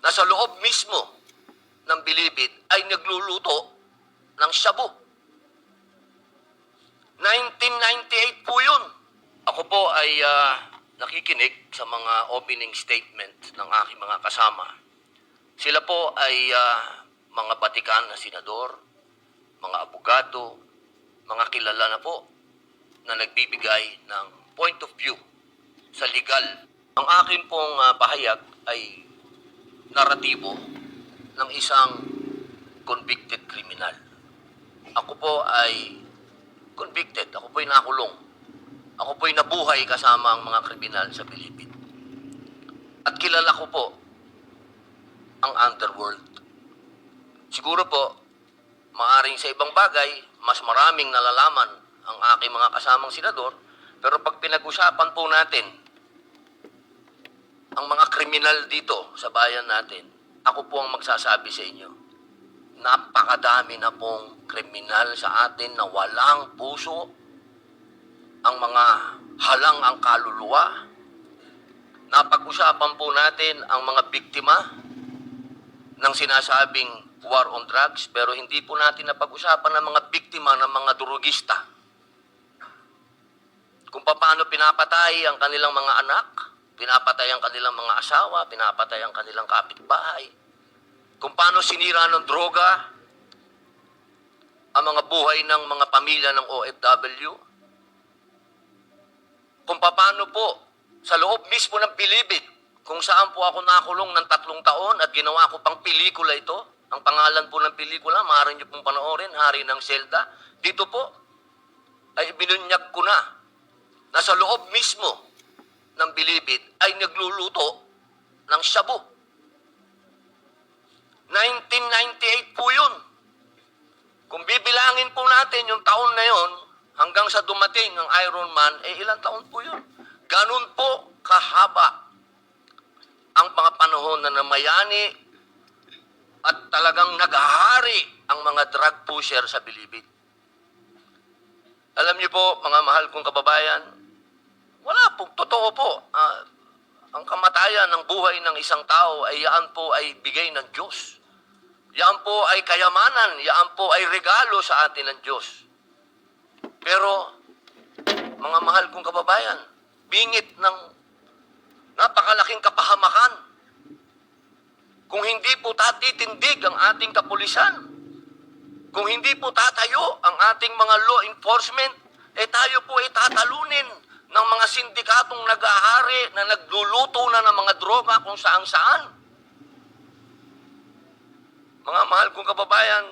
na sa loob mismo ng Bilibid ay nagluluto ng shabu. 1998 po yun. Ako po ay ah, nakikinig sa mga opening statement ng aking mga kasama. Sila po ay ah, mga batikan na senador, mga abogado, mga kilala na po na nagbibigay ng point of view sa legal. Ang akin pong ah, pahayag ay naratibo ng isang convicted criminal. Ako po ay convicted. Ako po'y nakulong. Ako po'y nabuhay kasama ang mga kriminal sa Pilipin. At kilala ko po ang underworld. Siguro po, maaring sa ibang bagay, mas maraming nalalaman ang aking mga kasamang senador, pero pag pinag-usapan po natin ang mga kriminal dito sa bayan natin, ako po ang magsasabi sa inyo, napakadami na pong kriminal sa atin na walang puso, ang mga halang ang kaluluwa. Napag-usapan po natin ang mga biktima ng sinasabing war on drugs, pero hindi po natin napag-usapan ang mga biktima ng mga durugista. Kung paano pinapatay ang kanilang mga anak, pinapatay ang kanilang mga asawa, pinapatay ang kanilang kapitbahay, kung paano sinira ng droga ang mga buhay ng mga pamilya ng OFW, kung paano po sa loob mismo ng Bilibid, kung saan po ako nakulong ng tatlong taon at ginawa ko pang pelikula ito, ang pangalan po ng pelikula, maaari niyo pong panoorin, Hari ng Zelda, dito po ay binunyag ko na na sa loob mismo ng Bilibid ay nagluluto ng shabu. 1998 po yun. Kung bibilangin po natin yung taon na yun, hanggang sa dumating ang Iron Man, eh ilang taon po yun? Ganun po kahaba ang mga panahon na namayani at talagang naghahari ang mga drug pusher sa Bilibid. Alam niyo po, mga mahal kong kababayan, wala po, totoo po. Ah, ang kamatayan ng buhay ng isang tao ay yaan po ay bigay ng Diyos. Yan po ay kayamanan, yan po ay regalo sa atin ng Diyos. Pero, mga mahal kong kababayan, bingit ng napakalaking kapahamakan. Kung hindi po tatitindig ang ating kapulisan, kung hindi po tatayo ang ating mga law enforcement, eh tayo po ay tatalunin ng mga sindikatong nag-ahari na nagluluto na ng mga droga kung saan saan. Mga mahal kong kababayan,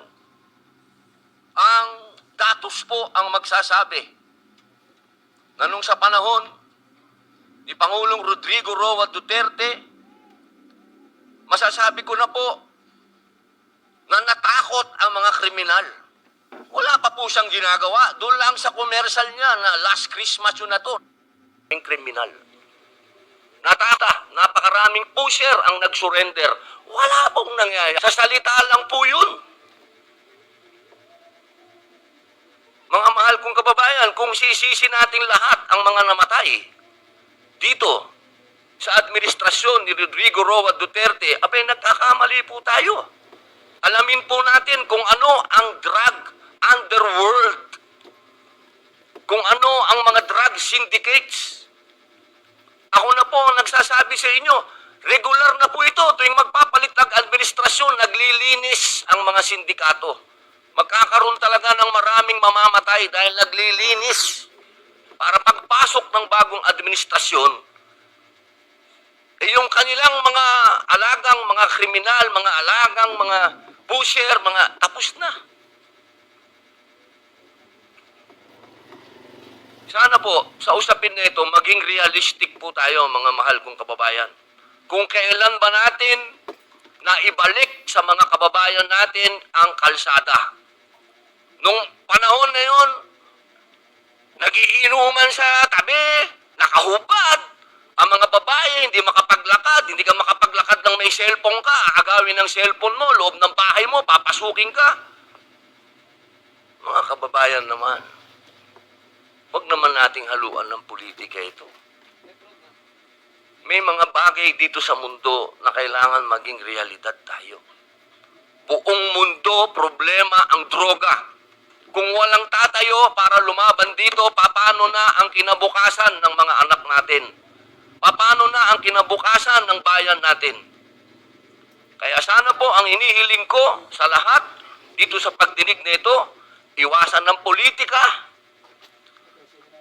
ang datos po ang magsasabi na nung sa panahon ni Pangulong Rodrigo Roa Duterte, masasabi ko na po na natakot ang mga kriminal. Wala pa po siyang ginagawa. Doon lang sa commercial niya na last Christmas yun na to. Yung kriminal. Natata, napakaraming pusher ang nag-surrender. Wala pong nangyayari. Sa salita lang po yun. Mga mahal kong kababayan, kung sisisi natin lahat ang mga namatay dito sa administrasyon ni Rodrigo Roa Duterte, abay nagkakamali po tayo. Alamin po natin kung ano ang drug underworld. Kung ano ang mga drug syndicates. Ako na po ang nagsasabi sa inyo, regular na po ito tuwing magpapalit ng administrasyon, naglilinis ang mga sindikato. Magkakaroon talaga ng maraming mamamatay dahil naglilinis. Para pagpasok ng bagong administrasyon, eh yung kanilang mga alagang, mga kriminal, mga alagang, mga pusher, mga tapos na. Sana po, sa usapin na ito, maging realistic po tayo, mga mahal kong kababayan. Kung kailan ba natin na ibalik sa mga kababayan natin ang kalsada. Nung panahon na yon, nagiinuman sa tabi, nakahubad, ang mga babae hindi makapaglakad, hindi ka makapaglakad ng may cellphone ka, agawin ng cellphone mo, loob ng bahay mo, papasukin ka. Mga kababayan naman, Huwag naman nating haluan ng politika ito. may mga bagay dito sa mundo na kailangan maging realidad tayo. Buong mundo, problema ang droga. Kung walang tatayo para lumaban dito, paano na ang kinabukasan ng mga anak natin? Paano na ang kinabukasan ng bayan natin? Kaya sana po ang inihiling ko sa lahat dito sa pagdinig nito, iwasan ng politika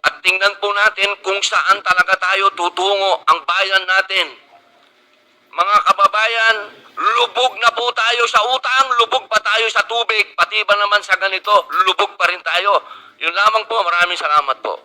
at tingnan po natin kung saan talaga tayo tutungo ang bayan natin. Mga kababayan, lubog na po tayo sa utang, lubog pa tayo sa tubig, pati ba naman sa ganito, lubog pa rin tayo. Yun lamang po, maraming salamat po.